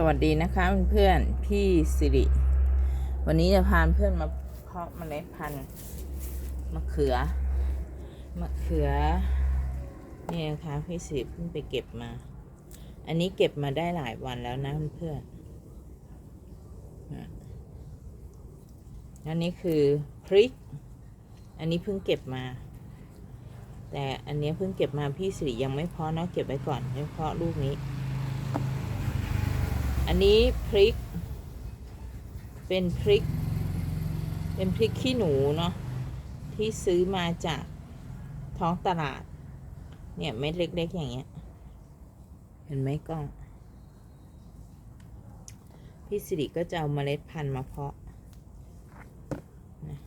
สวัสดีนะคะเพื่อนๆพี่สิริ วันนี้จะพาเพื่อนมาเพาะเมล็ดพันธุ์มะเขือมะเขือนี่นะคะพี่สิริเพิ่งไปเก็บมา อันนี้เก็บมาได้หลายวันแล้วนะเพื่อนๆอันนี้คือพริก อันนี้เพิ่งเก็บมา แต่อันนี้เพิ่งเก็บมาพี่สิริยังไม่เพาะเนาะเก็บไว้ก่อนไม่เพาะลูกนี้ อันนี้พริก เป็นพริก เป็นพริกขี้หนูเนาะที่ซื้อมาจากท้องตลาด เนี่ยเม็ดเล็ก ๆ อย่างเงี้ย เห็นไหมกล้อง พี่สิริก็จะเอาเมล็ดพันธุ์มาเพาะนะ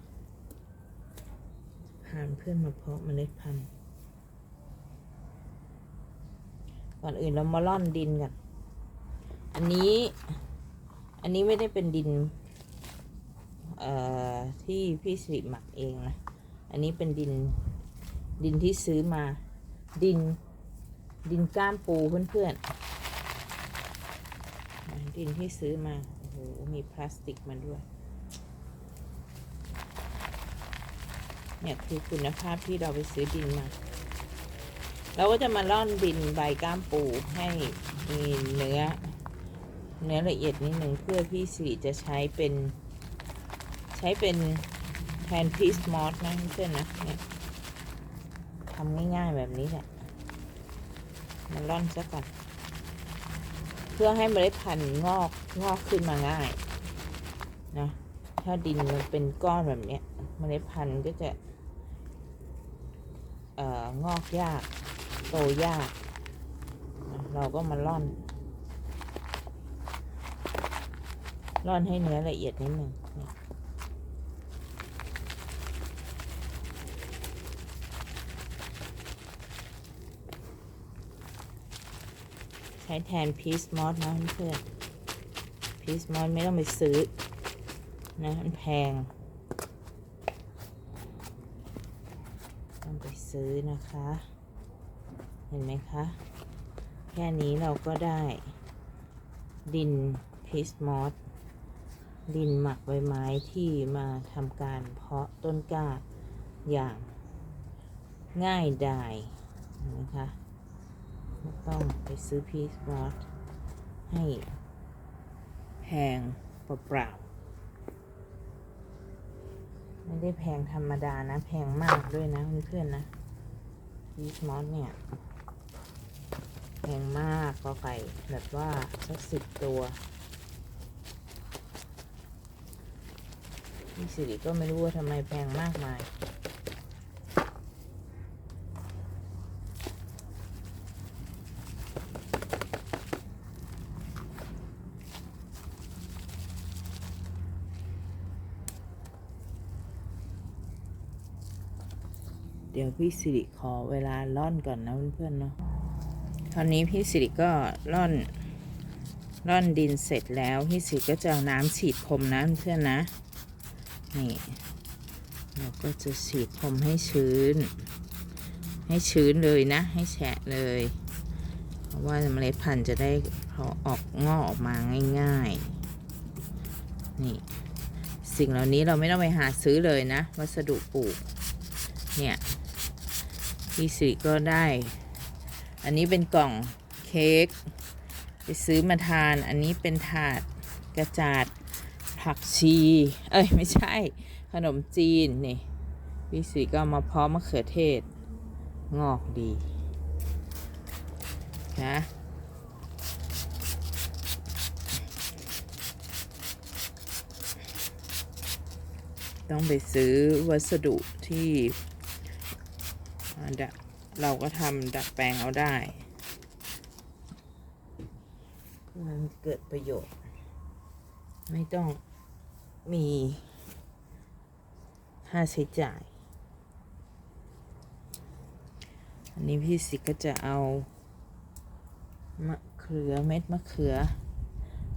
พาเพื่อนมาเพาะเมล็ดพันธุ์ ก่อนอื่นเรามาล่อนดินกัน อันนี้ อันนี้ไม่ได้เป็นดิน เอ่อ ที่พี่สิริหมักเองนะ อันนี้เป็นดิน ดินที่ซื้อมา ดิน ดินก้ามปูเพื่อนๆ ดินที่ซื้อมา โอ้โห มีพลาสติกมาด้วย เนี่ยคือคุณภาพที่เราไปซื้อดินมาเราก็จะมาล่อนดินใบก้ามปูให้มีเนื้อ เนื้อละเอียดนิดหนึ่งเพื่อพี่สิริจะใช้เป็นใช้เป็นแทนพีสมอสนะเพื่อนนะเนี่ยทำง่ายๆแบบนี้แหละมาล่อนซะก่อน เพื่อให้เมล็ดพันธุ์งอกงอกขึ้นมาง่ายนะถ้าดินมันเป็นก้อนแบบเนี้ยเมล็ดพันธุ์ก็จะเอ่องอกยาก โตยาก เราก็มาล่อน ร่อนให้เนื้อละเอียดนิดหนึ่งใช้แทนพีซมอสนะเพื่อนพีซมอสไม่ต้องไปซื้อ นะมันแพง ต้องไปซื้อนะคะ เห็นไหมคะ แค่นี้เราก็ได้ดินพีซมอส ดินหมักใบไม้ที่มาทำการเพาะต้นกล้าอย่างง่ายดายนะคะไม่ต้องไปซื้อพีซมอสให้แพงเปล่าๆไม่ได้แพงธรรมดานะ แพงมากด้วยนะเพื่อนๆนะพีซมอสเนี่ย แพงมากก็ไก่แบบว่าสักสิบตัว พี่สิริก็ไม่รู้ว่าทำไมแพงมากมาย เดี๋ยวพี่สิริขอเวลาล่อนก่อนนะเพื่อนๆเนาะตอนนี้พี่สิริก็ล่อนล่อนดินเสร็จแล้วพี่สิริก็จะเอาน้ำฉีดพรมนะเพื่อนๆนะ นี่เราก็จะฉีดพรมให้ชื้น ให้ชื้นเลยนะ ให้แฉะเลย เพราะว่าเมล็ดพันธุ์จะได้เพาออกงอกออกมาง่ายๆ นี่ สิ่งเหล่านี้เราไม่ต้องไปหาซื้อเลยนะ วัสดุปลูก เนี่ยพี่สิริก็ได้ อันนี้เป็นกล่องเค้กไปซื้อมาทาน อันนี้เป็นถาดกระจาด ผักชี เอ้ย ไม่ใช่ ขนมจีน นี่พี่สีก็มาเพาะมะเขือเทศ งอกดี นะต้องไปซื้อวัสดุที่เราก็ทำดัดแปลงเอาได้ มันเกิดประโยชน์ ไม่ต้อง มีค่าใช้จ่าย อันนี้พี่สิก็จะเอา มะเขือเม็ดมะเขือ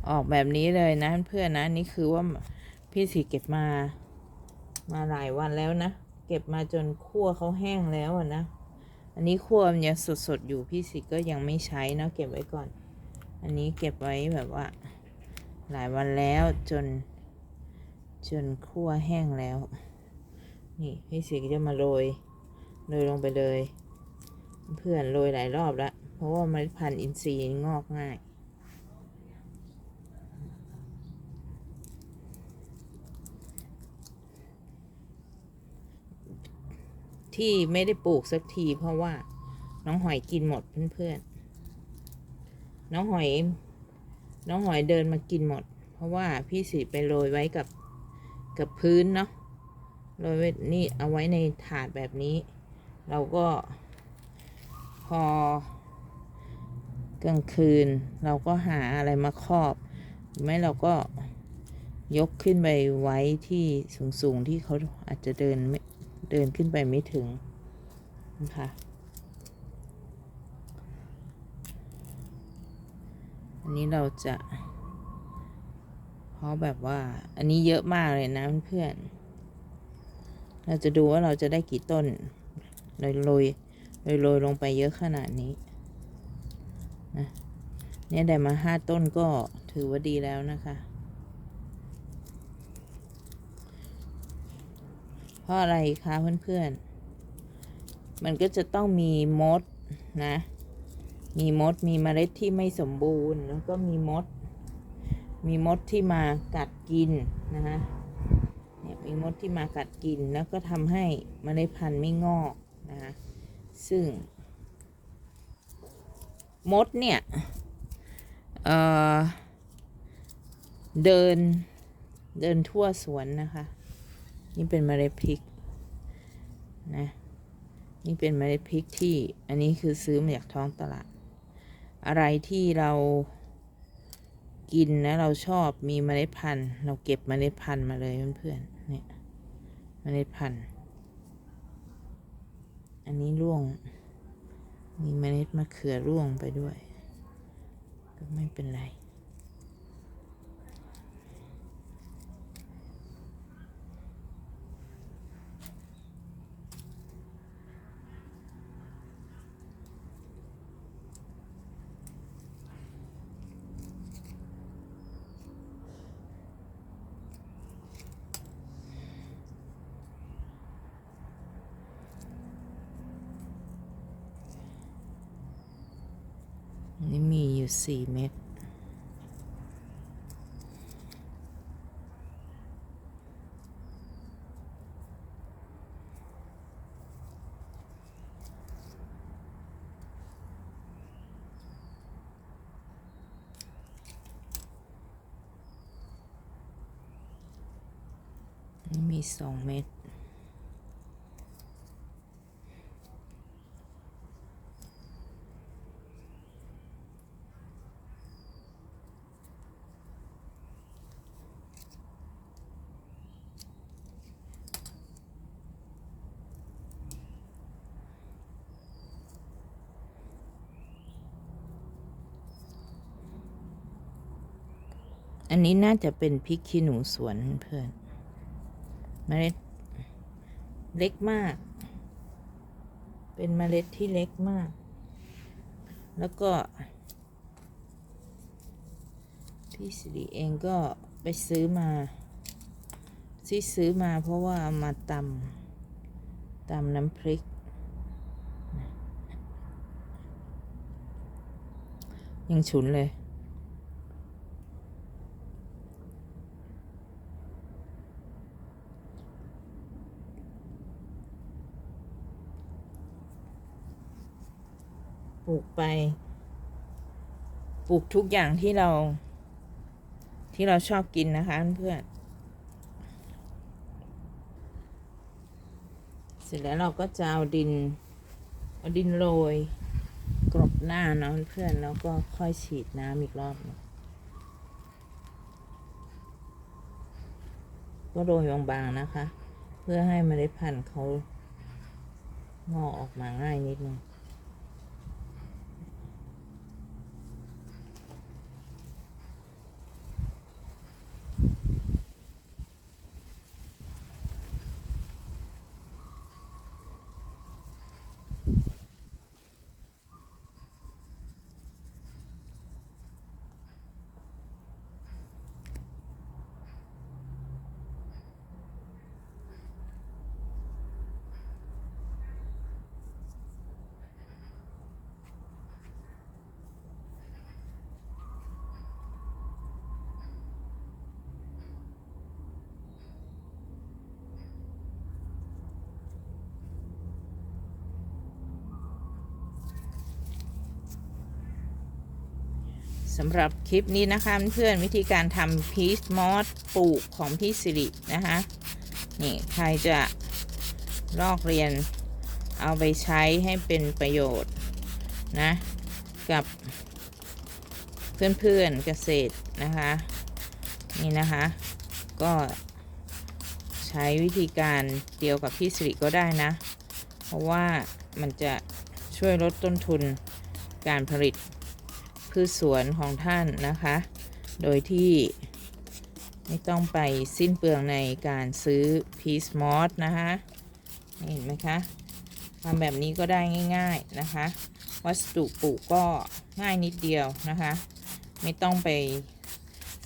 ออกแบบนี้เลยนะเพื่อนนะนี่คือว่าพี่สิเก็บมา มาหลายวันแล้วนะ เก็บมาจนคั่วเขาแห้งแล้วนะ อันนี้คั่วมันยังสดๆอยู่พี่สิก็ยังไม่ใช้นะเก็บไว้ก่อน อันนี้เก็บไว้แบบว่า หลายวันแล้วจน จนคั่วแห้งแล้ว นี่พี่สีก็จะมาโรยโรยลงไปเลย เพื่อนโรยหลายรอบแล้วเพราะว่าเมล็ดพันธุ์อินทรีย์งอกง่ายที่ไม่ได้ปลูกสักทีเพราะว่าน้องหอยกินหมดเพื่อนๆ น้องหอย น้องหอยเดินมากินหมด เพราะว่าพี่สีไปโรยไว้กับ กับพื้นเนาะโรยไว้นี่เอาไว้ในถาดแบบนี้ เราก็พอกลางคืน เราก็หาอะไรมาครอบไม่เราก็ยกขึ้นไปไว้ที่สูงๆที่เขาอาจจะเดินไม่เดินขึ้นไปไม่ถึงนะคะอันนี้เราจะ ราะแบบว่า อันนี้เยอะมากเลยนะเพื่อน เราจะดูว่าเราจะได้กี่ต้นโรยโรยโรยโรยลงไปเยอะขนาดนี้นะเนี่ยได้มาห้าต้นก็ถือว่าดีแล้วนะคะ เพราะอะไรคะเพื่อนๆ มันก็จะต้องมีมดนะ มีมดมีเมล็ดที่ไม่สมบูรณ์ แล้วก็มีมด มีมดที่มากัดกินนะฮะเนี่ยมีมดที่มากัดกินแล้วก็ทำให้เมล็ดพันธุ์ไม่งอกนะคะซึ่ง มดเนี่ยเอ่อเดินเดินทั่วสวนนะคะ นี่เป็นเมล็ดพริกนะนี่เป็นเมล็ดพริกที่อันนี้คือซื้อมาจากท้องตลาด อะไรที่เรา กินนะเราชอบมีเมล็ดพันธุ์ เราเก็บเมล็ดพันธุ์มาเลยเพื่อนๆเนี่ยเมล็ดพันธุ์ อันนี้ร่วง มีเมล็ดมะเขือร่วงไปด้วย ก็ไม่เป็นไร นนี้มีอยู่สี่เม็ด นี่มีสองเม็ด อันนี้น่าจะเป็นพริกขี้หนูสวนเพื่อนเมล็ดเล็กมาก เป็นเมล็ดที่เล็กมาก แล้วก็ พี่สิริเองก็ไปซื้อมาที่ซื้อมาเพราะว่าเอามาตำตำน้ำพริก ยังฉุนเลย ลูกไป ปลูกทุกอย่างที่เรา ที่เราชอบกินนะคะเพื่อนเสร็จแล้วเราก็จะเอาดินเอาดินโรยกรบหน้าเนาะเพื่อนแล้วก็ค่อยฉีดน้ำอีกรอบก็โรยบางๆนะคะ เพื่อให้เมล็ดพันธุ์เขางอกออกมาง่ายนิดนึง สำหรับคลิปนี้นะคะเพื่อนวิธีการทำพีชมอสปลูกของพี่สิรินะคะนี่ใครจะลอกเรียนเอาไปใช้ให้เป็นประโยชน์นะกับเพื่อนๆเกษตรนะคะนี่นะคะก็ใช้วิธีการเดียวกับพี่สิริก็ได้นะ เพราะว่ามันจะช่วยลดต้นทุนการผลิต พืชสวนของท่านนะคะ โดยที่ไม่ต้องไปสิ้นเปลืองในการซื้อพีซมอสนะคะเห็นไหมคะทำแบบนี้ก็ได้ง่าย ๆนะคะ วัสดุปลูกก็ง่ายนิดเดียวนะคะ ไม่ต้องไป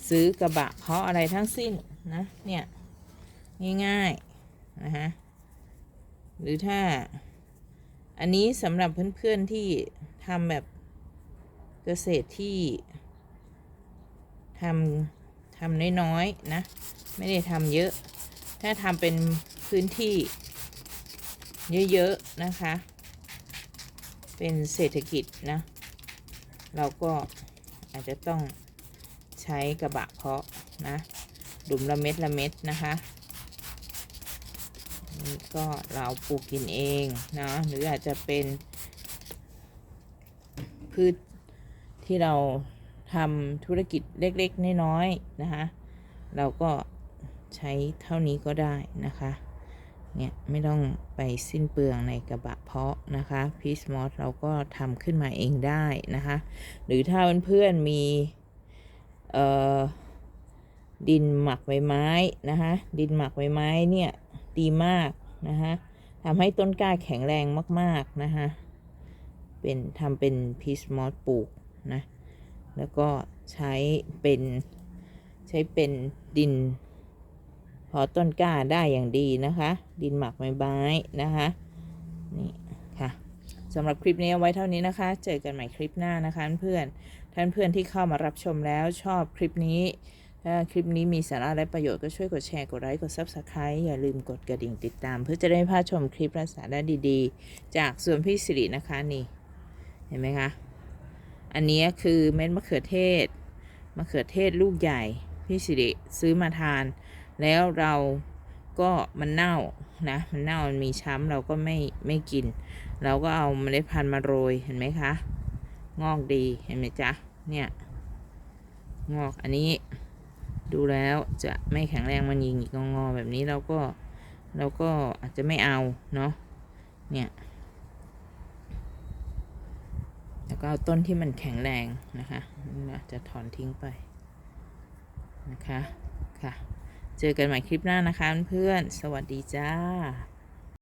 ซื้อกระบะเพาะอะไรทั้งสิ้นนะเนี่ยง่ายๆนะคะหรือถ้าอันนี้สำหรับเพื่อนๆที่ทำแบบ เกษตรที่ทำทำน้อยๆนะ ไม่ได้ทำเยอะ ถ้าทำเป็นพื้นที่เยอะๆนะคะ เป็นเศรษฐกิจนะ เราก็อาจจะต้องใช้กระบะเพาะนะดุมละเม็ดละเม็ดนะคะนี่ก็เราปลูกกินเองนะหรืออาจจะเป็นพืช ที่เราทำธุรกิจเล็กๆน้อยๆนะคะ เราก็ใช้เท่านี้ก็ได้นะคะ เนี่ยไม่ต้องไปสิ้นเปลืองในกระบะเพาะนะคะพีซมอสเราก็ทำขึ้นมาเองได้นะคะ หรือถ้าเพื่อนๆมีดินหมักใบไม้นะคะดินหมักใบไม้เนี่ยดีมากนะคะทำให้ต้นกล้าแข็งแรงมาก ๆ นะคะเป็นทำเป็นพีซมอสปลูก นะแล้วก็ใช้เป็นใช้เป็นดิน พอต้นกล้าได้อย่างดีนะคะ ดินหมักไม้ไม้นะคะนี่ค่ะสำหรับคลิปนี้ไว้เท่านี้นะคะ เจอกันใหม่คลิปหน้านะคะเพื่อนท่านเพื่อนที่เข้ามารับชมแล้วชอบคลิปนี้ถ้าคลิปนี้มีสาระและประโยชน์ก็ช่วยกดแชร์ กดไลค์ กด Subscribe อย่าลืมกดกระดิ่งติดตาม เพื่อจะได้ไม่พลาดชมคลิปและสาระดีๆ จากส่วนพี่สิรินะคะนี่ เห็นไหมคะ อันนี้คือเม็ดมะเขือเทศ มะเขือเทศลูกใหญ่ พี่สิริซื้อมาทาน แล้วเราก็มันเน่านะ มันเน่ามันมีช้ำเราก็ไม่ไม่กิน เราก็เอาเมล็ดพันธุ์มาโรยเห็นไหมคะ งอกดีเห็นไหมจ๊ะ เนี่ย งอกอันนี้ ดูแล้วจะไม่แข็งแรงมันยิงอีกงอแบบนี้เราก็เราก็อาจจะไม่เอาเนาะเนี่ย แล้วก็เอาต้นที่มันแข็งแรงนะคะนะจะถอนทิ้งไปนะคะค่ะ เจอกันใหม่คลิปหน้านะคะเพื่อนสวัสดีจ้า